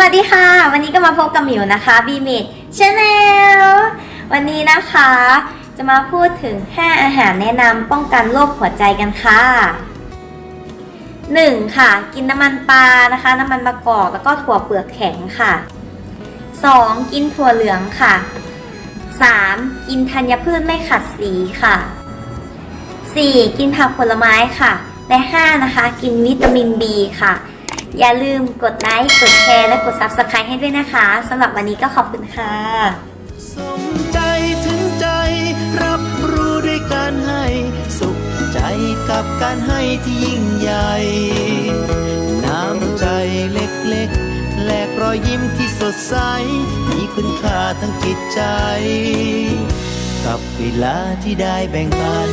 วัสดีค่ะ วันนี้ก็มาพบกับหมิวนะคะ b m a d c h a n n e l วันนี้นะคะ จะมาพูดถึง 5 อาหารแนะนำป้องกันโรคหัวใจกันค่ะ 1. ค่ะ กินน้ำมันปลานะคะ น้ำมันมะกอกแล้วก็ถั่วเปลือกแข็งค่ะ 2. กินถั่วเหลืองค่ะ 3. กินธัญพืชไม่ขัดสีค่ะ 4. กินผักผลไม้ค่ะ และ 5 นะคะ กินวิตามิน B ค่ะ อย่าลืมกดไลค์ กดแชร์ และกด Subscribe ให้ด้วยนะคะสำหรับวันนี้ก็ขอบคุณค่ะสมใจถึงใจ รับรู้ด้วยการให้ สุขใจกับการให้ที่ยิ่งใหญ่ น้ำใจเล็กๆ แลกรอยยิ้มที่สดใส มีคุณค่าทั้งจิตใจ กับเวลาที่ได้แบ่งปัน